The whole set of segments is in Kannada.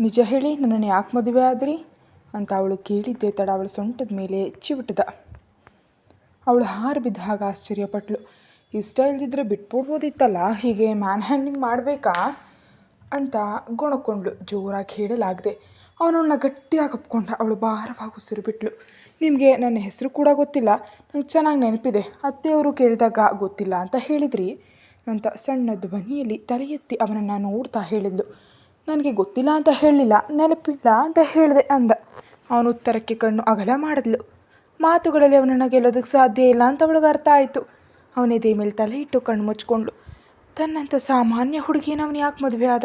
ನಿಜ ಹೇಳಿ, ನನ್ನನ್ನು ಯಾಕೆ ಮದುವೆ ಆದ್ರಿ? ಅಂತ ಅವಳು ಕೇಳಿದ್ದೆ ತಡ ಅವಳ ಸೊಂಟದ ಮೇಲೆ ಚಿವುಟಿದ ಅವಳು ಹಾರು ಬಿದ್ದ ಹಾಗೆ ಆಶ್ಚರ್ಯಪಟ್ಳು ಇಷ್ಟ ಇಲ್ದಿದ್ರೆ ಬಿಟ್ಬಿಡ್ಬೋದಿತ್ತಲ್ಲ, ಹೀಗೆ ಮ್ಯಾನ್ ಹ್ಯಾಂಡಿಂಗ್ ಮಾಡಬೇಕಾ? ಅಂತ ಗೊಣಕೊಂಡ್ಳು. ಜೋರಾಗಿ ಹೇಳಲಾಗದೆ ಅವನವಳನ್ನ ಗಟ್ಟಿಯಾಗಿ ಒಪ್ಕೊಂಡ ಅವಳು ಭಾರವಾಗಿ ಉಸಿರು ಬಿಟ್ಳು ನಿಮಗೆ ನನ್ನ ಹೆಸರು ಕೂಡ ಗೊತ್ತಿಲ್ಲ, ನಂಗೆ ಚೆನ್ನಾಗಿ ನೆನಪಿದೆ, ಅತ್ತೆಯವರು ಕೇಳಿದಾಗ ಗೊತ್ತಿಲ್ಲ ಅಂತ ಹೇಳಿದ್ರಿ? ಅಂತ ಸಣ್ಣ ಧ್ವನಿಯಲ್ಲಿ ತಲೆ ಎತ್ತಿ ಅವನನ್ನು ನೋಡ್ತಾ ಹೇಳಿದ್ಲು. ನನಗೆ ಗೊತ್ತಿಲ್ಲ ಅಂತ ಹೇಳಲಿಲ್ಲ, ನೆನಪಿಲ್ಲ ಅಂತ ಹೇಳಿದೆ ಅಂದ. ಅವನು ಉತ್ತರಕ್ಕೆ ಕಣ್ಣು ಅಗಲ ಮಾಡಿದ್ಲು. ಮಾತುಗಳಲ್ಲಿ ಅವನನ್ನು ಗೆಲ್ಲೋದಕ್ಕೆ ಸಾಧ್ಯ ಇಲ್ಲ ಅಂತ ಅವಳಿಗೆ ಅರ್ಥ ಆಯಿತು. ಅವನ ಎದೆ ಮೇಲೆ ತಲೆ ಇಟ್ಟು ಕಣ್ಣು ಮುಚ್ಕೊಂಡು ತನ್ನಂಥ ಸಾಮಾನ್ಯ ಹುಡುಗಿನ ಅವನು ಯಾಕೆ ಮದುವೆ ಆದ?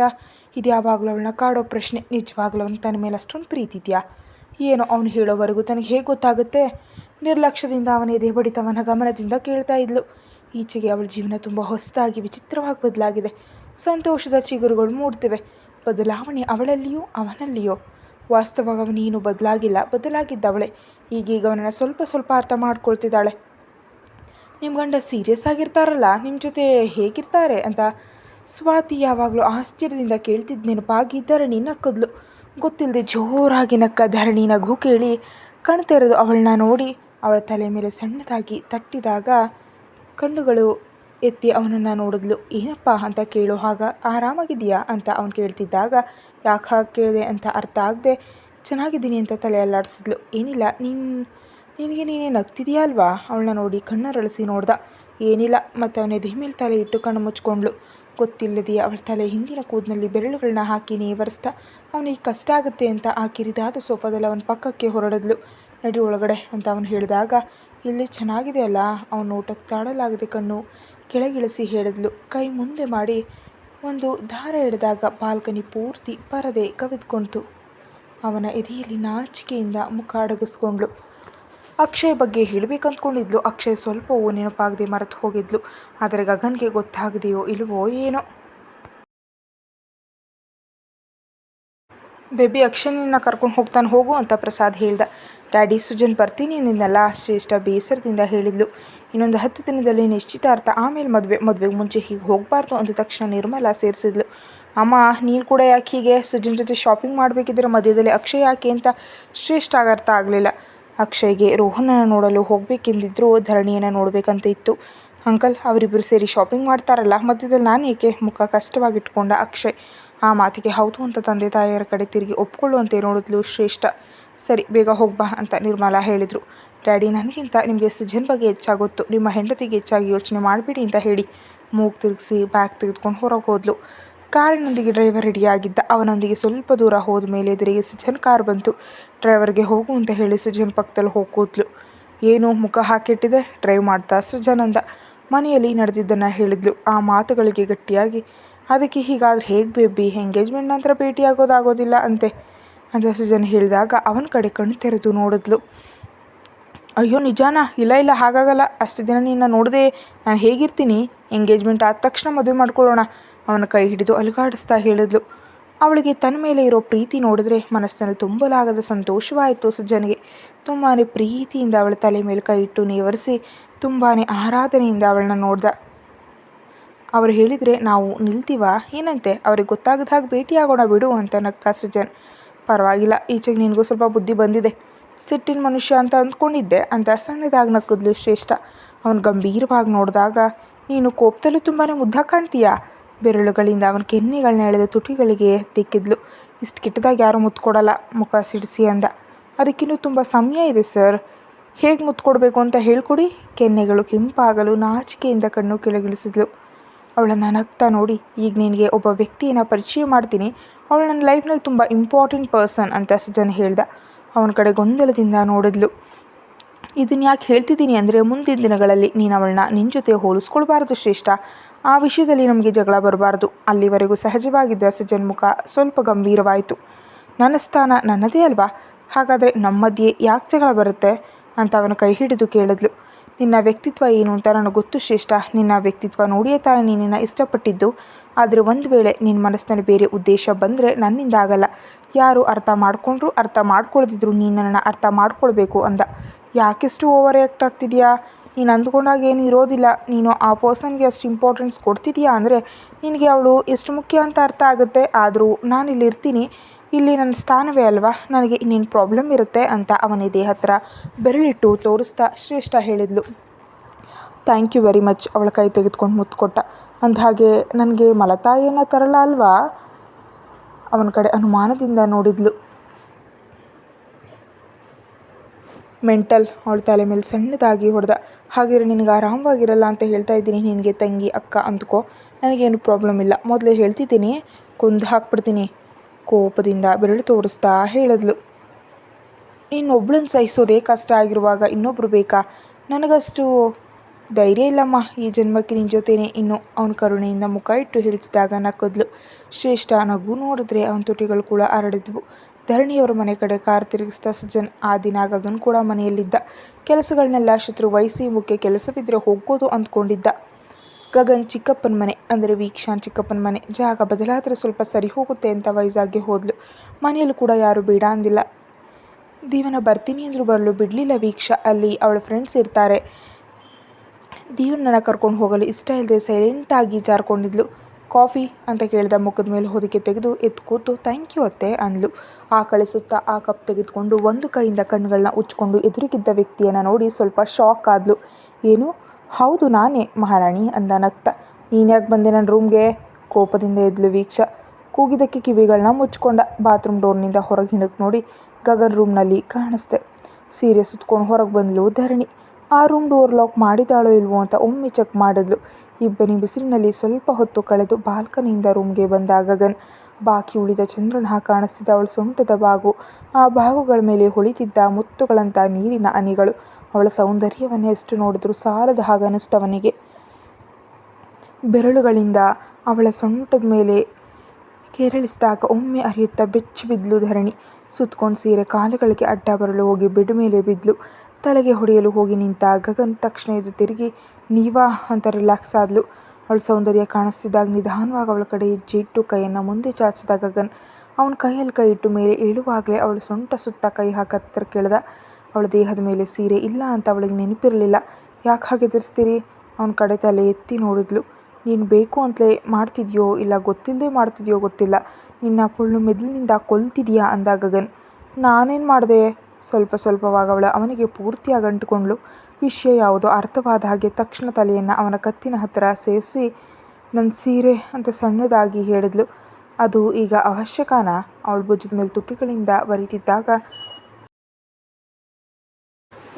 ಇದು ಯಾವಾಗಲೂ ಅವಳನ್ನ ಕಾಡೋ ಪ್ರಶ್ನೆ. ನಿಜವಾಗ್ಲೂ ಅವನು ತನ್ನ ಮೇಲೆ ಅಷ್ಟೊಂದು ಪ್ರೀತಿ ಇದೆಯಾ? ಏನೋ ಅವನು ಹೇಳೋವರೆಗೂ ತನಗೆ ಹೇಗೆ ಗೊತ್ತಾಗುತ್ತೆ? ನಿರ್ಲಕ್ಷ್ಯದಿಂದ ಅವನ ಎದೆ ಬಡಿತವನ ಗಮನದಿಂದ ಕೇಳ್ತಾ ಇದ್ಲು. ಈಚೆಗೆ ಅವಳ ಜೀವನ ತುಂಬ ಹೊಸದಾಗಿ, ವಿಚಿತ್ರವಾಗಿ ಬದಲಾಗಿದೆ. ಸಂತೋಷದ ಚಿಗುರುಗಳು ಮೂಡ್ತಿವೆ. ಬದಲಾವಣೆ ಅವಳಲ್ಲಿಯೋ ಅವನಲ್ಲಿಯೋ. ವಾಸ್ತವಾಗ ಅವನೇನು ಬದಲಾಗಿಲ್ಲ, ಬದಲಾಗಿದ್ದವಳೆ. ಈಗೀಗ ಅವನನ್ನು ಸ್ವಲ್ಪ ಸ್ವಲ್ಪ ಅರ್ಥ ಮಾಡ್ಕೊಳ್ತಿದ್ದಾಳೆ. ನಿಮ್ಮ ಗಂಡ ಸೀರಿಯಸ್ ಆಗಿರ್ತಾರಲ್ಲ ನಿಮ್ಮ ಜೊತೆ ಹೇಗಿರ್ತಾರೆ? ಅಂತ ಸ್ವಾತಿ ಯಾವಾಗಲೂ ಆಶ್ಚರ್ಯದಿಂದ ಕೇಳ್ತಿದ್ದ ನೆನಪಾಗಿ ಧರಣಿ ನಕ್ಕದ್ಲು. ಗೊತ್ತಿಲ್ಲದೆ ಜೋರಾಗಿ ನಕ್ಕ ಧರಣಿ ನಗು ಕೇಳಿ ಕಣ್ತೆರೆದು ಅವಳನ್ನ ನೋಡಿ ಅವಳ ತಲೆ ಮೇಲೆ ಸಣ್ಣದಾಗಿ ತಟ್ಟಿದಾಗ ಕಣ್ಣುಗಳು ಎತ್ತಿ ಅವನನ್ನು ನೋಡಿದ್ಲು. ಏನಪ್ಪ ಅಂತ ಕೇಳೋ ಆಗ ಆರಾಮಾಗಿದೆಯಾ ಅಂತ ಅವನು ಕೇಳ್ತಿದ್ದಾಗ, ಯಾಕೆ ಹಾಗೆ ಕೇಳಿದೆ? ಅಂತ ಅರ್ಥ ಆಗದೆ ಚೆನ್ನಾಗಿದ್ದೀನಿ ಅಂತ ತಲೆ ಅಲ್ಲಾಡಿಸಿದ್ಲು. ಏನಿಲ್ಲ, ನೀನು, ನಿನಗೆ ನೀನೇ ನಗ್ತಿದೆಯಾ ಅಲ್ವಾ? ಅವಳನ್ನ ನೋಡಿ ಕಣ್ಣರಳಿಸಿ ನೋಡ್ದ. ಏನಿಲ್ಲ, ಮತ್ತು ಅವನ ಎದೆ ಮೇಲೆ ತಲೆ ಇಟ್ಟು ಕಣ್ಣು ಮುಚ್ಕೊಂಡ್ಳು ಗೊತ್ತಿಲ್ಲದೆಯೇ ಅವಳ ತಲೆ ಹಿಂದಿನ ಕೂದಲಲ್ಲಿ ಬೆರಳುಗಳನ್ನ ಹಾಕಿ ನೇವರಿಸ್ತಾ ಅವನಿಗೆ ಕಷ್ಟ ಆಗುತ್ತೆ ಅಂತ ಆ ಕಿರಿದಾದ ಸೋಫಾದಲ್ಲಿ ಅವನ ಪಕ್ಕಕ್ಕೆ ಹೊರಡಿದ್ಲು. ನಡಿ ಒಳಗಡೆ ಅಂತ ಅವನು ಹೇಳಿದಾಗ, ಇಲ್ಲಿ ಚೆನ್ನಾಗಿದೆ ಅಲ್ಲ, ಅವನ ನೋಟಕ್ಕೆ ತಾಳಲಾಗದೆ ಕಣ್ಣು. ಕೆಳಗಿಳಿಸಿ ಹೇಳಿದ್ಲು. ಕೈ ಮುಂದೆ ಮಾಡಿ ಒಂದು ದಾರ ಎಳೆದಾಗ ಬಾಲ್ಕನಿ ಪೂರ್ತಿ ಪರದೆ ಕವಿದ್ಕೊಂತು. ಅವನ ಎದೆಯಲ್ಲಿ ನಾಚಿಕೆಯಿಂದ ಮುಖ ಅಡಗಿಸ್ಕೊಂಡ್ಳು. ಅಕ್ಷಯ್ ಬಗ್ಗೆ ಹೇಳಬೇಕಂದ್ಕೊಂಡಿದ್ಲು ಅಕ್ಷಯ್ ಸ್ವಲ್ಪವೂ ನೆನಪಾಗದೆ ಮರೆತು ಹೋಗಿದ್ಲು. ಆದರೆ ಗಗನ್ಗೆ ಗೊತ್ತಾಗದೆಯೋ ಇಲ್ವೋ ಏನೋ. ಬೇಬಿ ಅಕ್ಷಯ್ ಕರ್ಕೊಂಡು ಹೋಗ್ತಾನೆ ಹೋಗು ಅಂತ ಪ್ರಸಾದ್ ಹೇಳ್ದ. ಡ್ಯಾಡಿ ಸುಜನ್ ಬರ್ತೀನಿ ನಿನ್ನೆಲ್ಲ ಶ್ರೇಷ್ಠ ಬೇಸರದಿಂದ ಹೇಳಿದ್ಲು. ಇನ್ನೊಂದು ಹತ್ತು ದಿನದಲ್ಲಿ ನಿಶ್ಚಿತಾರ್ಥ ಆಮೇಲೆ ಮದುವೆ, ಮದುವೆಗೆ ಮುಂಚೆ ಹೀಗೆ ಹೋಗಬಾರ್ದು ಅಂದ ತಕ್ಷಣ ನಿರ್ಮಲಾ ಸೇರಿಸಿದ್ಲು. ಅಮ್ಮ, ನೀನು ಕೂಡ ಯಾಕೆ ಹೀಗೆ ಸುಜನ್ ಜೊತೆ ಶಾಪಿಂಗ್ ಮಾಡಬೇಕಿದ್ರೆ ಮಧ್ಯದಲ್ಲಿ ಅಕ್ಷಯ್ ಯಾಕೆ ಅಂತ ಶ್ರೇಷ್ಠ ಅರ್ಥ ಆಗಲಿಲ್ಲ. ಅಕ್ಷಯ್ಗೆ ರೋಹನನ್ನು ನೋಡಲು ಹೋಗಬೇಕೆಂದಿದ್ರು ಧರಣಿಯನ್ನು ನೋಡಬೇಕಂತ ಇತ್ತು. ಅಂಕಲ್ ಅವರಿಬ್ಬರು ಸೇರಿ ಶಾಪಿಂಗ್ ಮಾಡ್ತಾರಲ್ಲ, ಮಧ್ಯದಲ್ಲಿ ನಾನು ಏಕೆ ಮುಖ ಕಷ್ಟವಾಗಿಟ್ಕೊಂಡ ಅಕ್ಷಯ್? ಆ ಮಾತಿಗೆ ಹೌದು ಅಂತ ತಂದೆ ತಾಯಿಯರ ಕಡೆ ತಿರುಗಿ ಒಪ್ಕೊಳ್ಳುವಂತೆ ನೋಡಿದ್ಲು ಶ್ರೇಷ್ಠ. ಸರಿ, ಬೇಗ ಹೋಗ್ಬಾ ಅಂತ ನಿರ್ಮಲಾ ಹೇಳಿದರು. ಡ್ಯಾಡಿ ನನಗಿಂತ ನಿಮಗೆ ಸುಜನ್ ಬಗ್ಗೆ ಹೆಚ್ಚಾಗೊತ್ತು. ನಿಮ್ಮ ಹೆಂಡತಿಗೆ ಹೆಚ್ಚಾಗಿ ಯೋಚನೆ ಮಾಡಬೇಡಿ ಅಂತ ಹೇಳಿ ಮೂಗು ತಿರುಗಿಸಿ ಬ್ಯಾಗ್ ತೆಗೆದುಕೊಂಡು ಹೊರಗೆ ಹೋದ್ಲು. ಕಾರಿನೊಂದಿಗೆ ಡ್ರೈವರ್ ರೆಡಿಯಾಗಿದ್ದ. ಅವನೊಂದಿಗೆ ಸ್ವಲ್ಪ ದೂರ ಹೋದ ಮೇಲೆ ಎದುರಿಗೆ ಸುಜನ್ ಕಾರ್ ಬಂತು. ಡ್ರೈವರ್ಗೆ ಹೋಗು ಅಂತ ಹೇಳಿ ಸುಜನ್ ಪಕ್ಕದಲ್ಲಿ ಹೋಗಿ ಕೂತ್ಲು ಏನು ಮುಖ ಹಾಕಿಟ್ಟಿದೆ ಡ್ರೈವ್ ಮಾಡ್ತಾ ಸುಜನ್ ಅಂದ. ಮನೆಯಲ್ಲಿ ನಡೆದಿದ್ದನ್ನು ಹೇಳಿದ್ಲು. ಆ ಮಾತುಗಳಿಗೆ ಗಟ್ಟಿಯಾಗಿ, ಅದಕ್ಕೆ ಹೀಗಾದ್ರೆ ಹೇಗೆ ಬೇಬಿ ಎಂಗೇಜ್ಮೆಂಟ್ ನಂತರ ಭೇಟಿಯಾಗೋದಾಗೋದಿಲ್ಲ ಅಂತೆ. ಅಂತ ಸುಜನ್ ಹೇಳಿದಾಗ ಅವನ ಕಡೆ ಕಣ್ಣು ತೆರೆದು ನೋಡಿದ್ಲು. ಅಯ್ಯೋ ನಿಜಾನಾ? ಇಲ್ಲ ಇಲ್ಲ, ಹಾಗಾಗಲ್ಲ. ಅಷ್ಟು ದಿನ ನಿನ್ನ ನೋಡದೆ ನಾನು ಹೇಗಿರ್ತೀನಿ? ಎಂಗೇಜ್ಮೆಂಟ್ ಆದ ತಕ್ಷಣ ಮದುವೆ ಮಾಡ್ಕೊಳ್ಳೋಣ. ಅವನ ಕೈ ಹಿಡಿದು ಅಲುಗಾಡಿಸ್ತಾ ಹೇಳಿದ್ಲು. ಅವಳಿಗೆ ತನ್ನ ಮೇಲೆ ಇರೋ ಪ್ರೀತಿ ನೋಡಿದ್ರೆ ಮನಸ್ಸಿನಲ್ಲಿ ತುಂಬಲಾಗದ ಸಂತೋಷವಾಯಿತು ಸುಜನಿಗೆ ತುಂಬಾ ಪ್ರೀತಿಯಿಂದ ಅವಳ ತಲೆ ಮೇಲೆ ಕೈ ಇಟ್ಟು ನೇವರಿಸಿ ತುಂಬಾ ಆರಾಧನೆಯಿಂದ ಅವಳನ್ನ ನೋಡ್ದ. ಅವರು ಹೇಳಿದರೆ, ನಾವು ನಿಲ್ತೀವ? ಏನಂತೆ? ಅವ್ರಿಗೆ ಗೊತ್ತಾಗದ ಹಾಗೆ ಭೇಟಿಯಾಗೋಣ ಬಿಡು ಅಂತ ನಕ್ಕ ಸೃಜನ್ ಪರವಾಗಿಲ್ಲ, ಈಚೆಗೆ ನಿನಗೂ ಸ್ವಲ್ಪ ಬುದ್ಧಿ ಬಂದಿದೆ. ಸಿಟ್ಟಿನ ಮನುಷ್ಯ ಅಂತ ಅಂದ್ಕೊಂಡಿದ್ದೆ. ಅಂತ ಸಣ್ಣದಾಗಿ ನಕ್ಕದ್ಲು ಶ್ರೇಷ್ಠ. ಅವನು ಗಂಭೀರವಾಗಿ ನೋಡಿದಾಗ, ನೀನು ಕೋಪದಲ್ಲೂ ತುಂಬಾ ಮುದ್ದ ಕಾಣ್ತೀಯಾ? ಬೆರಳುಗಳಿಂದ ಅವನ ಕೆನ್ನೆಗಳನ್ನ ಎಳೆದು ತುಟಿಗಳಿಗೆ ತಿಕ್ಕಿದ್ಲು ಇಷ್ಟು ಕೆಟ್ಟದಾಗ ಯಾರೂ ಮುತ್ಕೊಡಲ್ಲ, ಮುಖ ಸಿಡಿಸಿ ಅಂದ. ಅದಕ್ಕಿನ್ನೂ ತುಂಬ ಸಮಯ ಇದೆ, ಸರ್. ಹೇಗೆ ಮುತ್ಕೊಡ್ಬೇಕು ಅಂತ ಹೇಳ್ಕೊಡಿ. ಕೆನ್ನೆಗಳು ಕೆಂಪಾಗಲು ನಾಚಿಕೆಯಿಂದ ಕಣ್ಣು ಕೆಳಗಿಳಿಸಿದ್ಲು. ಅವಳನ್ನು ನಗ್ತಾ ನೋಡಿ, ಈಗ ನಿನಗೆ ಒಬ್ಬ ವ್ಯಕ್ತಿಯನ್ನು ಪರಿಚಯ ಮಾಡ್ತೀನಿ. ಅವಳು ನನ್ನ ಲೈಫ್ನಲ್ಲಿ ತುಂಬ ಇಂಪಾರ್ಟೆಂಟ್ ಪರ್ಸನ್, ಅಂತ ಸಜ್ಜನ ಹೇಳ್ದ. ಅವನ ಕಡೆ ಗೊಂದಲದಿಂದ ನೋಡಿದ್ಲು. ಇದನ್ನು ಯಾಕೆ ಹೇಳ್ತಿದ್ದೀನಿ ಅಂದರೆ ಮುಂದಿನ ದಿನಗಳಲ್ಲಿ ನೀನು ಅವಳನ್ನ ನಿನ್ನ ಜೊತೆ ಹೋಲಿಸ್ಕೊಳ್ಬಾರ್ದು ಶ್ರೇಷ್ಠ. ಆ ವಿಷಯದಲ್ಲಿ ನಮಗೆ ಜಗಳ ಬರಬಾರ್ದು. ಅಲ್ಲಿವರೆಗೂ ಸಹಜವಾಗಿದ್ದ ಸಜ್ಜನ್ ಮುಖ ಸ್ವಲ್ಪ ಗಂಭೀರವಾಯಿತು. ನನ್ನ ಸ್ಥಾನ ನನ್ನದೇ ಅಲ್ವಾ? ಹಾಗಾದರೆ ನಮ್ಮ ಮಧ್ಯೆ ಯಾಕೆ ಜಗಳ ಬರುತ್ತೆ? ಅಂತ ಅವನ ಕೈ ಹಿಡಿದು ಕೇಳಿದ್ಲು. ನಿನ್ನ ವ್ಯಕ್ತಿತ್ವ ಏನು ಅಂತ ನನಗೆ ಗೊತ್ತು ಶ್ರೇಷ್ಠ. ನಿನ್ನ ವ್ಯಕ್ತಿತ್ವ ನೋಡಿಯೇ ತಾನೇ ನೀನನ್ನು ಇಷ್ಟಪಟ್ಟಿದ್ದು. ಆದರೆ ಒಂದು ವೇಳೆ ನಿನ್ನ ಮನಸ್ಸಿನಲ್ಲಿ ಬೇರೆ ಉದ್ದೇಶ ಬಂದರೆ ನನ್ನಿಂದ ಆಗಲ್ಲ. ಯಾರು ಅರ್ಥ ಮಾಡಿಕೊಂಡ್ರು ಅರ್ಥ ಮಾಡ್ಕೊಳ್ದಿದ್ರು ನೀನು ನನ್ನನ್ನು ಅರ್ಥ ಮಾಡ್ಕೊಳ್ಬೇಕು ಅಂದ. ಯಾಕೆಷ್ಟು ಓವರ್ ಆ್ಯಕ್ಟ್ ಆಗ್ತಿದೆಯಾ? ನೀನು ಅಂದ್ಕೊಂಡಾಗ ಏನು ಇರೋದಿಲ್ಲ. ನೀನು ಆ ಪರ್ಸನ್ಗೆ ಅಷ್ಟು ಇಂಪಾರ್ಟೆನ್ಸ್ ಕೊಡ್ತಿದೀಯಾ ಅಂದರೆ ನಿನಗೆ ಅವಳು ಎಷ್ಟು ಮುಖ್ಯ ಅಂತ ಅರ್ಥ ಆಗುತ್ತೆ. ಆದರೂ ನಾನು ಇಲ್ಲಿ ಇರ್ತೀನಿ. ಇಲ್ಲಿ ನನ್ನ ಸ್ಥಾನವೇ ಅಲ್ವಾ? ನನಗೆ ಇನ್ನೇನು ಪ್ರಾಬ್ಲಮ್ ಇರುತ್ತೆ ಅಂತ ಅವನ ದೇಹ ಹತ್ರ ಬೆರಳಿಟ್ಟು ತೋರಿಸ್ತಾ ಶ್ರೇಷ್ಠ ಹೇಳಿದ್ಲು. ಥ್ಯಾಂಕ್ ಯು ವೆರಿ ಮಚ್ ಅವಳ ಕೈ ತೆಗೆದುಕೊಂಡು ಮುತ್ತು ಕೊಟ್ಟ ಅಂದಹಾಗೆ ನನಗೆ ಮಲತಾಯಿಯನ್ನು ತರಲ ಅಲ್ವಾ? ಅವನ ಕಡೆ ಅನುಮಾನದಿಂದ ನೋಡಿದ್ಲು. ಮೆಂಟಲ್, ಅವಳ ತಲೆ ಮೇಲೆ ಸಣ್ಣದಾಗಿ ಹೊಡೆದ. ಹಾಗಿದ್ರೆ ನಿನಗೆ ಆರಾಮವಾಗಿರಲ್ಲ ಅಂತ ಹೇಳ್ತಾ ಇದ್ದೀನಿ ನಿನಗೆ ತಂಗಿ, ಅಕ್ಕ ಅಂದ್ಕೋ. ನನಗೇನು ಪ್ರಾಬ್ಲಮ್ ಇಲ್ಲ. ಮೊದಲೇ ಹೇಳ್ತಿದ್ದೀನಿ, ಕೊಂದು ಹಾಕ್ಬಿಡ್ತೀನಿ. ಕೋಪದಿಂದ ಬೆರಳು ತೋರಿಸ್ತಾ ಹೇಳಿದ್ಲು. ಇನ್ನೊಬ್ಳನ್ನ ಸಹಿಸೋದೇ ಕಷ್ಟ ಆಗಿರುವಾಗ ಇನ್ನೊಬ್ರು ಬೇಕಾ? ನನಗಷ್ಟು ಧೈರ್ಯ ಇಲ್ಲಮ್ಮ, ಈ ಜನ್ಮಕ್ಕೆ ನಿನ್ನ ಜೊತೆನೇ ಇನ್ನು ಅವನ ಕರುಣೆಯಿಂದ ಮುಖ ಇಟ್ಟು ಹೇಳ್ತಿದ್ದಾಗ ನಕ್ಕದ್ಲು. ಶ್ರೇಷ್ಠ ನಗು ನೋಡಿದ್ರೆ ಅವನ ತುಟಿಗಳು ಕೂಡ ಹರಡಿದ್ವು. ಧರಣಿಯವರ ಮನೆ ಕಡೆ ಕಾರ್ ತಿರುಗಿಸ್ತಾ ಸಜ್ಜನ್ ಆ ದಿನ ಗಗನ್ ಕೂಡ ಮನೆಯಲ್ಲಿದ್ದ. ಕೆಲಸಗಳನ್ನೆಲ್ಲ ಶತ್ರು ವಹಿಸಿ ಮುಖ್ಯ ಕೆಲಸವಿದ್ರೆ ಹೋಗೋದು ಅಂದ್ಕೊಂಡಿದ್ದ. ಗಗನ್ ಚಿಕ್ಕಪ್ಪನ ಮನೆ, ಅಂದರೆ ವೀಕ್ಷಾನ್ ಚಿಕ್ಕಪ್ಪನ ಮನೆ, ಜಾಗ ಬದಲಾದರೆ ಸ್ವಲ್ಪ ಸರಿ ಹೋಗುತ್ತೆ ಅಂತ ವೈಸಾಗಿ ಹೋದ್ಲು. ಮನೆಯಲ್ಲೂ ಕೂಡ ಯಾರು ಬೇಡ ಅಂದಿಲ್ಲ. ದೀವನ ಬರ್ತೀನಿ ಅಂದರೂ ಬರಲು ಬಿಡಲಿಲ್ಲ ವೀಕ್ಷಾ, ಅಲ್ಲಿ ಅವಳ ಫ್ರೆಂಡ್ಸ್ ಇರ್ತಾರೆ. ದೀವನನ್ನ ಕರ್ಕೊಂಡು ಹೋಗಲು ಇಷ್ಟ ಇಲ್ಲದೆ ಸೈಲೆಂಟಾಗಿ ಜಾರ್ಕೊಂಡಿದ್ಲು. ಕಾಫಿ ಅಂತ ಕೇಳಿದ ಮುಖದ ಮೇಲೆ ಹೊದಿಕೆ ತೆಗೆದು ಎದ್ದು ಕೂತು, ಥ್ಯಾಂಕ್ ಯು ಅತ್ತೆ ಅಂದ್ಲು. ಆ ಕಳಿಸುತ್ತಾ ಆ ಕಪ್ ತೆಗೆದುಕೊಂಡು ಒಂದು ಕೈಯಿಂದ ಕಣ್ಣುಗಳನ್ನ ಉಚ್ಕೊಂಡು ಎದುರಿಗಿದ್ದ ವ್ಯಕ್ತಿಯನ್ನು ನೋಡಿ ಸ್ವಲ್ಪ ಶಾಕ್ ಆದ್ಲು. ಏನು? ಹೌದು, ನಾನೇ, ಮಹಾರಾಣಿ ಅಂದ ನಗ್ತ. ನೀನ್ಯಾಕೆ ಬಂದೆ ನನ್ನ ರೂಮ್ಗೆ? ಕೋಪದಿಂದ ಎದ್ಲು ವೀಕ್ಷ. ಕೂಗಿದ್ದಕ್ಕೆ ಕಿವಿಗಳನ್ನ ಮುಚ್ಕೊಂಡ ಬಾತ್ರೂಮ್ ಡೋರ್ನಿಂದ ಹೊರಗೆ ಹಿಂಡಕ್ಕೆ ನೋಡಿ ಗಗನ್ ರೂಮ್ನಲ್ಲಿ ಕಾಣಿಸ್ತೆ. ಸೀರೆ ಸುತ್ಕೊಂಡು ಹೊರಗೆ ಬಂದ್ಲು ಧರಣಿ. ಆ ರೂಮ್ ಡೋರ್ ಲಾಕ್ ಮಾಡಿದಾಳೋ ಇಲ್ವೋ ಅಂತ ಒಮ್ಮೆ ಚೆಕ್ ಮಾಡಿದ್ಲು. ಇಬ್ಬನಿ ಬಿಸಿಲಿನಲ್ಲಿ ಸ್ವಲ್ಪ ಹೊತ್ತು ಕಳೆದು ಬಾಲ್ಕನಿಯಿಂದ ರೂಮ್ಗೆ ಬಂದ ಗಗನ್. ಬಾಕಿ ಉಳಿದ ಚಂದ್ರನ ಕಾಣಿಸಿದ ಅವಳ ಸೊಂಟದ ಬಾಗು. ಆ ಬಾಗುಗಳ ಮೇಲೆ ಹೊಳಿತಿದ್ದ ಮುತ್ತುಗಳಂಥ ನೀರಿನ ಅನಿಗಳು. ಅವಳ ಸೌಂದರ್ಯವನ್ನು ಎಷ್ಟು ನೋಡಿದ್ರು ಸಾಲದ ಹಾಗನಿಸ್ತವನಿಗೆ ಬೆರಳುಗಳಿಂದ ಅವಳ ಸೊಂಟದ ಮೇಲೆ ಕೆರಳಿಸಿದಾಗ ಒಮ್ಮೆ ಅರಿಯುತ್ತಾ ಬೆಚ್ಚಿ ಬಿದ್ಲು ಧರಣಿ. ಸುತ್ಕೊಂಡು ಸೀರೆ ಕಾಲುಗಳಿಗೆ ಅಡ್ಡ ಬರಲು ಹೋಗಿ ಬೆಡ್ ಮೇಲೆ ಬಿದ್ಲು. ತಲೆಗೆ ಹೊಡೆಯಲು ಹೋಗಿ ನಿಂತ ಗಗನ್ ತಕ್ಷಣ ಎದ್ದು ತಿರುಗಿ ನೀವಾ ಅಂತ ರಿಲ್ಯಾಕ್ಸ್ ಆದ್ಲು. ಅವಳ ಸೌಂದರ್ಯ ಕಾಣಿಸ್ತಿದ್ದಾಗ ನಿಧಾನವಾಗಿ ಅವಳ ಕಡೆ ಹೆಜ್ಜೆ ಇಟ್ಟು ಕೈಯನ್ನು ಮುಂದೆ ಚಾಚಿದ ಗಗನ್, ಅವನ ಕೈಯಲ್ಲಿ ಕೈ ಇಟ್ಟು ಮೇಲೆ ಏಳುವಾಗಲೇ ಅವಳು ಸೊಂಟ ಸುತ್ತ ಕೈ ಹಾಕತ್ತರ ಕೇಳ್ದ. ಅವಳ ದೇಹದ ಮೇಲೆ ಸೀರೆ ಇಲ್ಲ ಅಂತ ಅವಳಿಗೆ ನೆನಪಿರಲಿಲ್ಲ. ಯಾಕೆ ಹಾಗೆ ಎದುರಿಸ್ತೀರಿ ಅವನ ಕಡೆ ತಲೆ ಎತ್ತಿ ನೋಡಿದ್ಲು. ನೀನು ಬೇಕು ಅಂತಲೇ ಮಾಡ್ತಿದ್ಯೋ ಇಲ್ಲ ಗೊತ್ತಿಲ್ಲದೆ ಮಾಡ್ತಿದ್ಯೋ ಗೊತ್ತಿಲ್ಲ. ನಿನ್ನ ಪುಳ್ಳು ಮೆದುಳಿನಿಂದ ಕೊಲ್ತಿದ್ಯಾ? ಅಂದ ಗಗನ್. ನಾನೇನು ಮಾಡಿದೆ? ಸ್ವಲ್ಪ ಸ್ವಲ್ಪವಾಗ ಅವಳು ಅವನಿಗೆ ಪೂರ್ತಿಯಾಗಿ ಅಂಟುಕೊಂಡಳು. ವಿಷಯ ಯಾವುದೋ? ಅರ್ಥವಾದ ಹಾಗೆ ತಕ್ಷಣ ತಲೆಯನ್ನು ಅವನ ಕತ್ತಿನ ಹತ್ತಿರ ಸೇರಿಸಿ ನನ್ನ ಸೀರೆ ಅಂತ ಸಣ್ಣದಾಗಿ ಹೇಳಿದ್ಲು. ಅದು ಈಗ ಅವಶ್ಯಕಾನ ಅವಳ ಭುಜದ ಮೇಲೆ ತುಟಿಗಳಿಂದ ಬರೀತಿದ್ದಾಗ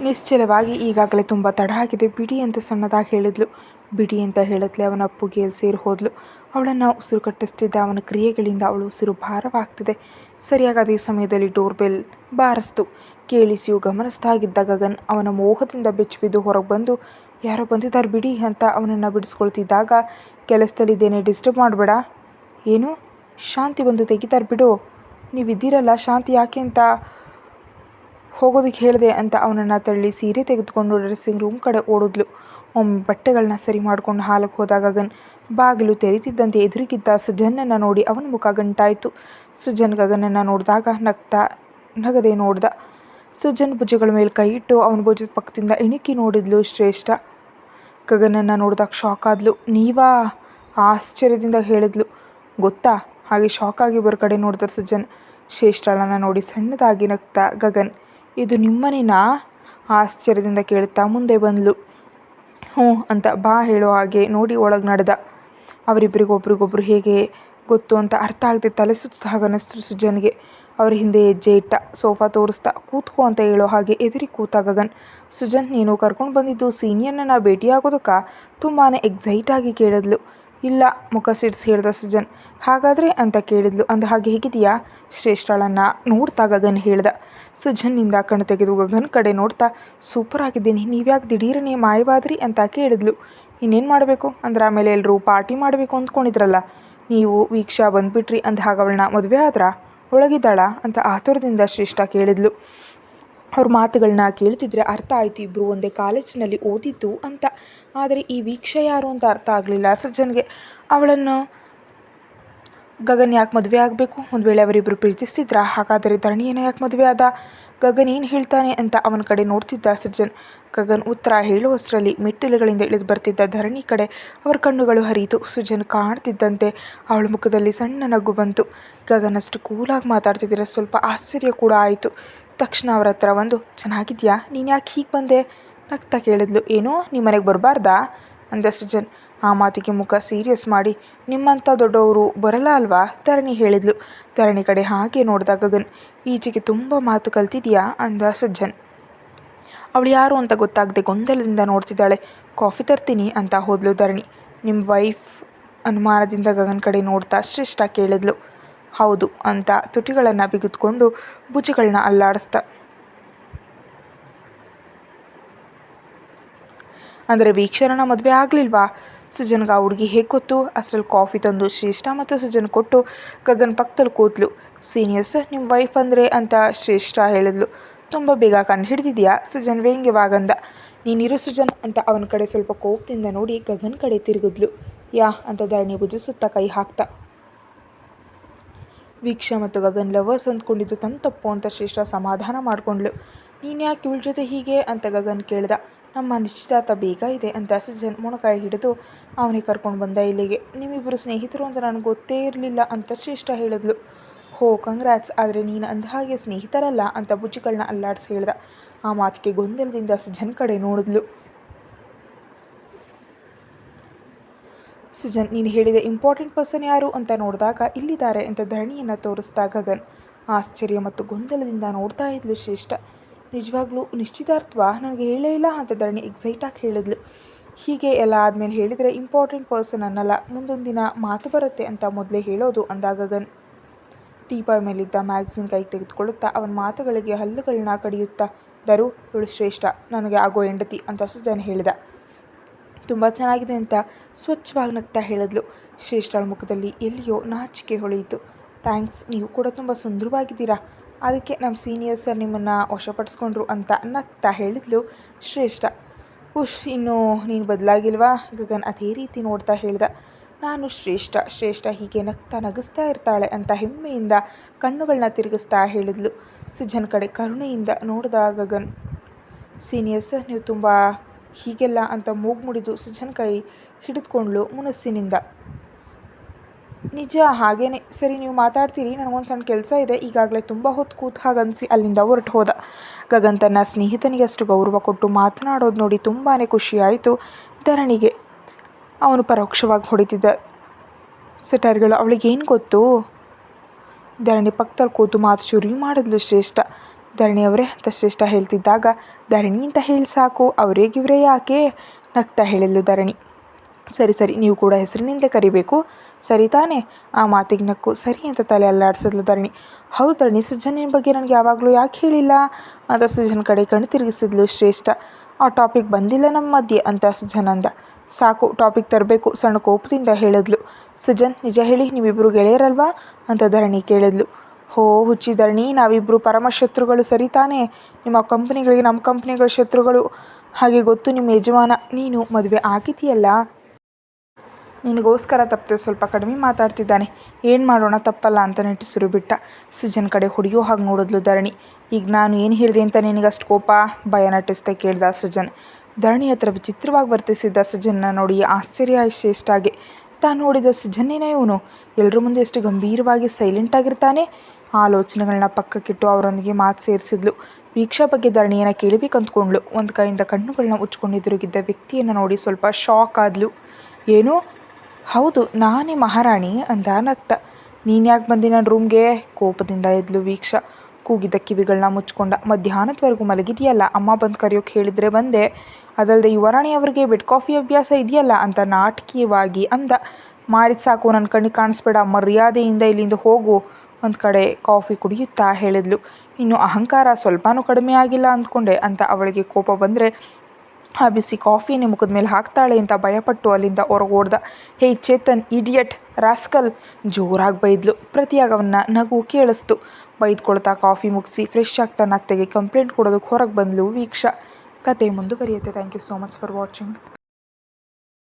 ನಿಶ್ಚಲವಾಗಿ ಈಗಾಗಲೇ ತುಂಬ ತಡ ಆಗಿದೆ. ಬಿಡಿ ಅಂತ ಸಣ್ಣದಾಗಿ ಹೇಳಿದ್ಲು. ಬಿಡಿ ಅಂತ ಹೇಳತ್ಲೆ ಅವನ ಅಪ್ಪುಗೆಯಲ್ಲಿ ಸೇರಿ ಹೋದ್ಲು. ಅವಳನ್ನು ಉಸಿರು ಕಟ್ಟಿಸ್ತಿದ್ದ ಅವನ ಕ್ರಿಯೆಗಳಿಂದ ಅವಳು ಉಸಿರು ಭಾರವಾಗ್ತಿದೆ. ಸರಿಯಾಗಿ ಅದೇ ಸಮಯದಲ್ಲಿ ಡೋರ್ ಬೆಲ್ ಬಾರಿಸ್ತು. ಕೇಳಿಸಿಯೂ ಗಮನಿಸ್ತಾಗಿದ್ದ ಗಗನ್ ಅವನ ಮೋಹದಿಂದ ಬೆಚ್ಚಿಬಿದ್ದು ಹೊರಗೆ ಬಂದು, ಯಾರೋ ಬಂದಿದ್ದಾರೆ ಬಿಡಿ ಅಂತ ಅವನನ್ನು ಬಿಡಿಸ್ಕೊಳ್ತಿದ್ದಾಗ, ಕೆಲಸದಲ್ಲಿದ್ದೇನೆ, ಡಿಸ್ಟರ್ಬ್ ಮಾಡಬೇಡ. ಏನು? ಶಾಂತಿ ಬಂದು ತೆಗಿತಾರೆ ಬಿಡು. ನೀವಿದ್ದೀರಲ್ಲ, ಶಾಂತಿ ಯಾಕೆ ಅಂತ ಹೋಗೋದಕ್ಕೆ ಹೇಳಿದೆ ಅಂತ ಅವನನ್ನು ತಳ್ಳಿ ಸೀರೆ ತೆಗೆದುಕೊಂಡು ಡ್ರೆಸ್ಸಿಂಗ್ ರೂಮ್ ಕಡೆ ಓಡಿದ್ಲು. ಒಮ್ಮೆ ಬಟ್ಟೆಗಳನ್ನ ಸರಿ ಮಾಡ್ಕೊಂಡು ಹಾಲಕ್ಕೆ ಹೋದಾಗ ಗಗನ್ ಬಾಗಿಲು ತೆರೀತಿದ್ದಂತೆ ಎದುರಿಗಿದ್ದ ಸುಜನ್ನನ್ನು ನೋಡಿ ಅವನ ಮುಖ ಗಂಟಾಯಿತು. ಸುಜನ್ ಗಗನನ್ನು ನೋಡಿದಾಗ ನಗ್ತಾ ನಗದೆ ನೋಡ್ದ. ಸುಜನ್ ಭುಜಗಳ ಮೇಲೆ ಕೈ ಇಟ್ಟು ಅವನ ಭುಜದ ಪಕ್ಕದಿಂದ ಇಣುಕಿ ನೋಡಿದ್ಲು ಶ್ರೇಷ್ಠ. ಗಗನನ್ನು ನೋಡಿದಾಗ ಶಾಕ್ ಆದ್ಲು. ನೀವಾ? ಆಶ್ಚರ್ಯದಿಂದ ಹೇಳಿದ್ಲು. ಗೊತ್ತಾ? ಹಾಗೆ ಶಾಕ್ ಆಗಿ ಬರೋ ಕಡೆ ನೋಡಿದ ಸುಜನ್ ಶ್ರೇಷ್ಠಳನ್ನು ನೋಡಿ ಸಣ್ಣದಾಗಿ ನಗ್ತಾ, ಗಗನ್, ಇದು ನಿಮ್ಮನೇನಾ? ಆಶ್ಚರ್ಯದಿಂದ ಕೇಳುತ್ತಾ ಮುಂದೆ ಬಂದ್ಲು. ಹ್ಞೂ ಅಂತ ಬಾ ಹೇಳೋ ಹಾಗೆ ನೋಡಿ ಒಳಗೆ ನಡೆದ. ಅವರಿಬ್ಬರಿಗೊಬ್ರಿಗೊಬ್ರು ಹೇಗೆ ಗೊತ್ತು ಅಂತ ಅರ್ಥ ಆಗದೆ ತಲೆ ಸುತ್ತ ಹಾಗನ್ನಿಸ್ತು ಸುಜನ್ಗೆ ಅವ್ರ ಹಿಂದೆ ಹೆಜ್ಜೆ ಇಟ್ಟ, ಸೋಫಾ ತೋರಿಸ್ತಾ ಕೂತ್ಕೋ ಅಂತ ಹೇಳೋ ಹಾಗೆ ಎದುರಿ ಕೂತ ಗಗನ್. ಸುಜನ್, ನೀನು ಕರ್ಕೊಂಡು ಬಂದಿದ್ದು ಸೀನಿಯರ್ನ ಭೇಟಿಯಾಗೋದಕ್ಕೆ? ತುಂಬಾ ಎಕ್ಸೈಟ್ ಆಗಿ ಕೇಳಿದ್ಲು. ಇಲ್ಲ, ಮುಖ ಸಿಡ್ಸಿ ಹೇಳ್ದ ಸುಜನ್. ಹಾಗಾದರೆ ಅಂತ ಕೇಳಿದ್ಲು. ಅಂದ ಹಾಗೆ ಹೇಗಿದೆಯಾ ಶ್ರೇಷ್ಠಳನ್ನು ನೋಡ್ತಾ ಗಗನ್ ಹೇಳ್ದ. ಸುಜನ್ನಿಂದ ಕಣ್ಣು ತೆಗೆದು ಗಗನ್ ಕಡೆ ನೋಡ್ತಾ, ಸೂಪರ್ ಆಗಿದ್ದೀನಿ. ನೀವ್ಯಾಕೆ ದಿಢೀರನೇ ಮಾಯವಾದ್ರಿ? ಅಂತ ಕೇಳಿದ್ಲು. ಇನ್ನೇನು ಮಾಡಬೇಕು? ಅಂದ್ರೆ, ಆಮೇಲೆ ಎಲ್ಲರೂ ಪಾರ್ಟಿ ಮಾಡಬೇಕು ಅಂದ್ಕೊಂಡಿದ್ರಲ್ಲ. ನೀವು ವೀಕ್ಷಾ ಬಂದುಬಿಟ್ರಿ ಅಂದ ಹಾಗೆ ಅವಳನ್ನ, ಮದುವೆ ಆದ್ರಾ? ಒಳಗಿದ್ದಾಳ ಅಂತ ಆತುರದಿಂದ ಶ್ರೇಷ್ಠ ಕೇಳಿದ್ಲು. ಅವ್ರ ಮಾತುಗಳನ್ನ ಕೇಳ್ತಿದ್ರೆ ಅರ್ಥ ಆಯ್ತು ಇಬ್ಬರು ಒಂದೇ ಕಾಲೇಜಿನಲ್ಲಿ ಓದಿದ್ದು ಅಂತ. ಆದರೆ ಈ ವೀಕ್ಷ ಯಾರು ಅಂತ ಅರ್ಥ ಆಗಲಿಲ್ಲ ಸಜ್ಜನ್ಗೆ. ಅವಳನ್ನು ಗಗನ್ ಯಾಕೆ ಮದುವೆ ಆಗಬೇಕು. ಒಂದು ವೇಳೆ ಅವರಿಬ್ಬರು ಪ್ರೀತಿಸ್ತಿದ್ರ? ಹಾಗಾದರೆ ಧರಣಿಯನ್ನು ಯಾಕೆ ಮದುವೆ ಆದ? ಗಗನ್ ಏನು ಹೇಳ್ತಾನೆ ಅಂತ ಅವನ ಕಡೆ ನೋಡ್ತಿದ್ದ ಸಜ್ಜನ್. ಗಗನ್ ಉತ್ತರ ಹೇಳುವಷ್ಟರಲ್ಲಿ ಮೆಟ್ಟಿಲುಗಳಿಂದ ಇಳಿದು ಬರ್ತಿದ್ದ ಧರಣಿ ಕಡೆ ಅವರ ಕಣ್ಣುಗಳು ಹರಿಯಿತು. ಸುಜನ್ ಕಾಣ್ತಿದ್ದಂತೆ ಅವಳ ಮುಖದಲ್ಲಿ ಸಣ್ಣ ನಗು ಬಂತು. ಗಗನ್ ಅಷ್ಟು ಕೂಲಾಗಿ ಮಾತಾಡ್ತಿದ್ದೀರ ಸ್ವಲ್ಪ ಆಶ್ಚರ್ಯ ಕೂಡ ಆಯಿತು. ತಕ್ಷಣ ಅವರ ಹತ್ರ ಒಂದು ಚೆನ್ನಾಗಿದ್ಯಾ? ನೀನು ಯಾಕೆ ಹೀಗೆ ಬಂದೆ? ನಗ್ತಾ ಕೇಳಿದ್ಲು. ಏನೋ ನಿಮ್ಮ ಮನೆಗೆ ಬರಬಾರ್ದಾ? ಅಂದ ಸುಜನ್ ಆ ಮಾತಿಗೆ ಮುಖ ಸೀರಿಯಸ್ ಮಾಡಿ ನಿಮ್ಮಂಥ ದೊಡ್ಡವರು ಬರಲ್ಲ ಅಲ್ವಾ? ತರಣಿ ಹೇಳಿದ್ಲು. ತರಣಿ ಕಡೆ ಹಾಗೆ ನೋಡಿದ ಗಗನ್, ಈಚೆಗೆ ತುಂಬ ಮಾತು ಕಲ್ತಿದೆಯಾ? ಅಂದ ಸಜ್ಜನ್. ಅವಳು ಯಾರು ಅಂತ ಗೊತ್ತಾಗದೆ ಗೊಂದಲದಿಂದ ನೋಡ್ತಿದ್ದಾಳೆ. ಕಾಫಿ ತರ್ತೀನಿ ಅಂತ ಹೋದ್ಲು ಧರಣಿ ನಿಮ್ಮ ವೈಫ್ ಅನುಮಾನದಿಂದ ಗಗನ್ ಕಡೆ ನೋಡ್ತಾ ಶ್ರೇಷ್ಠ ಕೇಳಿದ್ಲು. ಹೌದು ಅಂತ ತುಟಿಗಳನ್ನು ಬಿಗಿದುಕೊಂಡು ಭುಜಗಳನ್ನ ಅಲ್ಲಾಡಿಸ್ತಾ ಅಂದರೆ ವೀಕ್ಷಣನ ಮದುವೆ ಆಗಲಿಲ್ವಾ? ಸುಜನ್ಗೆ ಆ ಹುಡುಗಿ ಹೇಗೆ ಕೊತ್ತು? ಅಷ್ಟರಲ್ಲಿ ಕಾಫಿ ತಂದು ಶ್ರೇಷ್ಠ ಮತ್ತು ಸುಜನ್ ಕೊಟ್ಟು ಗಗನ್ ಪಕ್ಕದಲ್ಲಿ ಕೂತ್ಲು. ಸೀನಿಯರ್ಸ್ ನಿಮ್ಮ ವೈಫ್ ಅಂದರೆ? ಅಂತ ಶ್ರೇಷ್ಠ ಹೇಳಿದ್ಲು. ತುಂಬ ಬೇಗ ಕಂಡು ಹಿಡ್ದಿದ್ಯಾ? ಸುಜನ್ ವ್ಯಂಗ್ಯವಾಗಂದ ನೀನಿರು ಸುಜನ್ ಅಂತ ಅವನ ಕಡೆ ಸ್ವಲ್ಪ ಕೋಪದಿಂದ ನೋಡಿ ಗಗನ್ ಕಡೆ ತಿರುಗಿದ್ಲು. ಯಾ ಅಂತ ಧರಣಿ ಬುಜಿಸುತ್ತ ಕೈ ಹಾಕ್ತಾ. ವೀಕ್ಷಾ ಮತ್ತು ಗಗನ್ ಲವರ್ಸ್ ಅಂದ್ಕೊಂಡಿದ್ದು ತನ್ನ ತಪ್ಪು ಅಂತ ಶ್ರೇಷ್ಠ ಸಮಾಧಾನ ಮಾಡಿಕೊಂಡ್ಳು ನೀನು ಯಾಕೆ ಇವಳ ಜೊತೆ ಹೀಗೆ? ಅಂತ ಗಗನ್ ಕೇಳ್ದ. ನಮ್ಮ ನಿಶ್ಚಿತಾರ್ಥ ಬೇಗ ಇದೆ ಅಂತ ಸಜ್ಜನ್ ಮೊಣಕಾಯಿ ಹಿಡಿದು ಅವನಿಗೆ ಕರ್ಕೊಂಡು ಬಂದ ಇಲ್ಲಿಗೆ. ನಿಮ್ಮಿಬ್ಬರು ಸ್ನೇಹಿತರು ಅಂತ ನನಗೆ ಗೊತ್ತೇ ಇರಲಿಲ್ಲ ಅಂತ ಶ್ರೇಷ್ಠ ಹೇಳಿದ್ಲು. ಹೋ, ಕಂಗ್ರಾಟ್ಸ್. ಆದರೆ ನೀನು ಅಂದ ಹಾಗೆ ಸ್ನೇಹಿತರಲ್ಲ ಅಂತ ಬುಜ್ಜಿಗಳನ್ನ ಅಲ್ಲಾಡಿಸಿ ಹೇಳ್ದ. ಆ ಮಾತಿಗೆ ಗೊಂದಲದಿಂದ ಸುಜನ್ ಕಡೆ ನೋಡಿದ್ಲು. ಸುಜನ್ ನೀನು ಹೇಳಿದ ಇಂಪಾರ್ಟೆಂಟ್ ಪರ್ಸನ್ ಯಾರು ಅಂತ ನೋಡಿದಾಗ ಇಲ್ಲಿದ್ದಾರೆ ಅಂತ ಧರಣಿಯನ್ನು ತೋರಿಸ್ದಾಗ ಗಗನ್. ಆಶ್ಚರ್ಯ ಮತ್ತು ಗೊಂದಲದಿಂದ ನೋಡ್ತಾ ಇದ್ಲು ಶ್ರೇಷ್ಠ. ನಿಜವಾಗ್ಲೂ ನಿಶ್ಚಿತಾರ್ಥವಾ ನನಗೆ ಹೇಳೇ ಇಲ್ಲ ಅಂತ ಧರಣಿ ಎಕ್ಸೈಟಾಗಿ ಹೇಳಿದ್ಲು. ಹೀಗೆ ಎಲ್ಲ ಆದಮೇಲೆ ಹೇಳಿದರೆ ಇಂಪಾರ್ಟೆಂಟ್ ಪರ್ಸನ್ ಅನ್ನಲ್ಲ, ಮುಂದೊಂದು ದಿನ ಮಾತು ಬರುತ್ತೆ ಅಂತ ಮೊದಲೇ ಹೇಳೋದು ಅಂದಾಗ ಗಗನ್. ಟೀಪಾಯ್ ಮೇಲಿದ್ದ ಮ್ಯಾಗ್ಝಿನ್ ಕೈ ತೆಗೆದುಕೊಳ್ಳುತ್ತಾ ಅವನ ಮಾತುಗಳಿಗೆ ಹಲ್ಲುಗಳನ್ನ ಕಡಿಯುತ್ತಾ ದರು ಇವಳು ಶ್ರೇಷ್ಠ, ನನಗೆ ಆಗೋ ಹೆಂಡತಿ ಅಂತ ಸುಜನ್ ಹೇಳಿದ. ತುಂಬ ಚೆನ್ನಾಗಿದೆ ಅಂತ ಸ್ವಚ್ಛವಾಗಿ ನಗ್ತಾ ಹೇಳಿದ್ಲು. ಶ್ರೇಷ್ಠಳ ಮುಖದಲ್ಲಿ ಎಲ್ಲಿಯೋ ನಾಚಿಕೆ ಹೊಳೆಯಿತು. ಥ್ಯಾಂಕ್ಸ್ ನೀವು ಕೂಡ ತುಂಬ ಸುಂದರವಾಗಿದ್ದೀರಾ? ಅದಕ್ಕೆ ನಮ್ಮ ಸೀನಿಯರ್ ಸರ್ ನಿಮ್ಮನ್ನು ವಶಪಡಿಸ್ಕೊಂಡ್ರು ಅಂತ ನಗ್ತಾ ಹೇಳಿದ್ಲು ಶ್ರೇಷ್ಠ. ಉಶ್ ಇನ್ನು ನೀನು ಬದಲಾಗಿಲ್ವಾ? ಗಗನ್ ಅದೇ ರೀತಿ ನೋಡ್ತಾ ಹೇಳ್ದ. ನಾನು ಶ್ರೇಷ್ಠ ಶ್ರೇಷ್ಠ ಹೀಗೆ ನಗ್ತಾ ನಗಿಸ್ತಾ ಇರ್ತಾಳೆ ಅಂತ ಹೆಮ್ಮೆಯಿಂದ ಕಣ್ಣುಗಳನ್ನ ತಿರುಗಿಸ್ತಾ ಹೇಳಿದ್ಲು. ಸುಜನ್ ಕಡೆ ಕರುಣೆಯಿಂದ ನೋಡ್ದ ಗಗನ್. ಸೀನಿಯರ್ ಸರ್, ನೀವು ತುಂಬ ಹೀಗೆಲ್ಲ ಅಂತ ಮೂಗು ಮುಡಿದು ಸುಜನ್ ಕೈ ಹಿಡಿದುಕೊಂಡ್ಳು ಮುನಸ್ಸಿನಿಂದ. ನಿಜ, ಹಾಗೇನೆ. ಸರಿ, ನೀವು ಮಾತಾಡ್ತೀರಿ. ನನಗೊಂದು ಸಣ್ಣ ಕೆಲಸ ಇದೆ. ಈಗಾಗಲೇ ತುಂಬ ಹೊತ್ತು ಕೂತ್ ಹಾಗನ್ಸಿ ಅಲ್ಲಿಂದ ಹೊರಟು ಹೋದ. ಗಗನ್ ತನ್ನ ಸ್ನೇಹಿತನಿಗೆ ಅಷ್ಟು ಗೌರವ ಕೊಟ್ಟು ಮಾತನಾಡೋದು ನೋಡಿ ತುಂಬಾ ಖುಷಿಯಾಯಿತು ಧರಣಿಗೆ. ಅವನು ಪರೋಕ್ಷವಾಗಿ ಹೊಡಿತಿದ್ದ. ಸೆಟರ್ಗಳು, ಅವಳಿಗೇನು ಗೊತ್ತು? ಧರಣಿ ಪಕ್ಕದಲ್ಲಿ ಕೂತು ಮಾತು ಶುರು ಮಾಡಿದ್ಲು ಶ್ರೇಷ್ಠ. ಧರಣಿಯವರೇ ಅಂತ ಶ್ರೇಷ್ಠ ಹೇಳ್ತಿದ್ದಾಗ, ಧರಣಿ ಅಂತ ಹೇಳಿ ಸಾಕು. ಅವರೇಗಿವರೇ ಯಾಕೆ? ನಗ್ತಾ ಹೇಳಿದ್ಲು ಧರಣಿ. ಸರಿ ಸರಿ, ನೀವು ಕೂಡ ಹೆಸರಿನಿಂದ ಕರಿಬೇಕು. ಸರಿ ತಾನೇ? ಆ ಮಾತಿಗೆ ನಕ್ಕು ಸರಿ ಅಂತ ತಲೆ ಅಲ್ಲಾಡಿಸಿದ್ಲು ಧರಣಿ. ಹೌದು ಧರಣಿ ಸುಜನಿನ ಬಗ್ಗೆ ನನಗೆ ಯಾವಾಗಲೂ ಯಾಕೆ ಹೇಳಿಲ್ಲ? ಅಂತ ಸುಜನ್ ಕಡೆ ಕಣ್ಣು ತಿರುಗಿಸಿದ್ಲು ಶ್ರೇಷ್ಠ. ಆ ಟಾಪಿಕ್ ಬಂದಿಲ್ಲ ನಮ್ಮ ಮಧ್ಯೆ ಅಂತ ಸುಜನ್ ಅಂದ. ಸಾಕು, ಟಾಪಿಕ್ ತರಬೇಕು ಸಣ್ಣ ಕೋಪದಿಂದ ಹೇಳಿದ್ಲು. ಸುಜನ್, ನಿಜ ಹೇಳಿ ನೀವಿಬ್ಬರು ಗೆಳೆಯರಲ್ವಾ? ಅಂತ ಧರಣಿ ಕೇಳಿದ್ಲು. ಹೋ, ಹುಚ್ಚಿ ಧರಣಿ ನಾವಿಬ್ಬರು ಪರಮ ಶತ್ರುಗಳು ಸರಿ ತಾನೇ? ನಿಮ್ಮ ಕಂಪ್ನಿಗಳಿಗೆ ನಮ್ಮ ಕಂಪ್ನಿಗಳ ಶತ್ರುಗಳು? ಹಾಗೆ ಗೊತ್ತು ನಿಮ್ಮ ಯಜಮಾನ, ನೀನು ಮದುವೆ ಆಗಿದೆಯಲ್ಲ ನಿನಗೋಸ್ಕರ ತಪ್ಪದೆ ಸ್ವಲ್ಪ ಕಡಿಮೆ ಮಾತಾಡ್ತಿದ್ದಾನೆ. ಏನು ಮಾಡೋಣ, ತಪ್ಪಲ್ಲ ಅಂತ ನೆಟ್ಟಿಸಿರು ಬಿಟ್ಟ. ಸುಜನ್ ಕಡೆ ಹೊಡೆಯೋ ಹಾಗೆ ನೋಡಿದ್ಲು ಧರಣಿ. ಈಗ ನಾನು ಏನು ಹೇಳಿದೆ ಅಂತ ನಿನಗಷ್ಟು ಕೋಪ? ಭಯ ನಟಿಸ್ದೆ ಕೇಳ್ದ ಸುಜನ್. ಧರಣಿ ಹತ್ರ ವಿಚಿತ್ರವಾಗಿ ವರ್ತಿಸಿದ್ದ ಸುಜನ್ನ ನೋಡಿ ಆಶ್ಚರ್ಯ ಶ್ರೇಷ್ಠಾಗೆ ತಾನು ನೋಡಿದ ಸುಜನ್ನೇನೇ ಇವನು? ಎಲ್ಲರ ಮುಂದೆ ಎಷ್ಟು ಗಂಭೀರವಾಗಿ ಸೈಲೆಂಟ್ ಆಗಿರ್ತಾನೆ? ಆಲೋಚನೆಗಳನ್ನ ಪಕ್ಕಕ್ಕಿಟ್ಟು ಅವರೊಂದಿಗೆ ಮಾತು ಸೇರಿಸಿದ್ಲು. ವೀಕ್ಷಾ ಬಗ್ಗೆ ಧರಣಿಯನ್ನು ಕೇಳಬೇಕಂತ್ಕೊಂಡ್ಳು ಒಂದು ಕೈಯಿಂದ ಕಣ್ಣುಗಳನ್ನ ಉಚ್ಕೊಂಡಿದ್ದುರುಗಿದ್ದ ವ್ಯಕ್ತಿಯನ್ನು ನೋಡಿ ಸ್ವಲ್ಪ ಶಾಕ್ ಆದ್ಲು. ಏನು? ಹೌದು, ನಾನೇ ಮಹಾರಾಣಿ ಅಂದ ನಗ್ತ. ನೀನ್ಯಾಕೆ ಬಂದಿ ನನ್ನ ರೂಮ್ಗೆ? ಕೋಪದಿಂದ ಎದ್ಲು ವೀಕ್ಷ. ಕೂಗಿದ್ದ ಕಿವಿಗಳನ್ನ ಮುಚ್ಕೊಂಡ. ಮಧ್ಯಾಹ್ನದವರೆಗೂ ಮಲಗಿದೆಯಲ್ಲ, ಅಮ್ಮ ಬಂದು ಕರೆಯೋಕೆ ಹೇಳಿದರೆ ಬಂದೆ. ಅದಲ್ಲದೆ ಯುವರಾಣಿ ಅವರಿಗೆ ಬಿಟ್ ಕಾಫಿ ಅಭ್ಯಾಸ ಇದೆಯಲ್ಲ ಅಂತ ನಾಟಕೀಯವಾಗಿ ಅಂದ. ಮಾಡಿದ ಸಾಕು ನನ್ನ ಕಣ್ಣಿಗೆ ಕಾಣಿಸ್ಬೇಡ, ಮರ್ಯಾದೆಯಿಂದ ಇಲ್ಲಿಂದ ಹೋಗು ಒಂದು ಕಡೆ ಕಾಫಿ ಕುಡಿಯುತ್ತಾ ಹೇಳಿದ್ಲು. ಇನ್ನು ಅಹಂಕಾರ ಸ್ವಲ್ಪನೂ ಕಡಿಮೆ ಆಗಿಲ್ಲ ಅಂದ್ಕೊಂಡೆ ಅಂತ ಅವಳಿಗೆ ಕೋಪ ಬಂದರೆ ಆ ಬಿಸಿ ಕಾಫಿನೇ ಮುಖದ ಮೇಲೆ ಹಾಕ್ತಾಳೆ ಅಂತ ಭಯಪಟ್ಟು ಅಲ್ಲಿಂದ ಹೊರಗೋಡ್ದ. ಹೇ ಚೇತನ್ ಇಡಿಯಟ್ ರಾಸ್ಕಲ್ ಜೋರಾಗಿ ಬೈದ್ಲು. ಪ್ರತಿಯಾಗ ಅವನ್ನ ನಗು ಕೇಳಿಸ್ತು. ಬೈದ್ಕೊಳ್ತಾ ಕಾಫಿ ಮುಗಿಸಿ ಫ್ರೆಶ್ ಆಗ್ತಾ ನತ್ತೆಗೆ ಕಂಪ್ಲೇಂಟ್ ಕೊಡೋದಕ್ಕೆ ಹೊರಗೆ ಬಂದ್ಲು ವೀಕ್ಷ. ಕತೆ ಮುಂದುವರಿಯುತ್ತೆ. Thank you so much for watching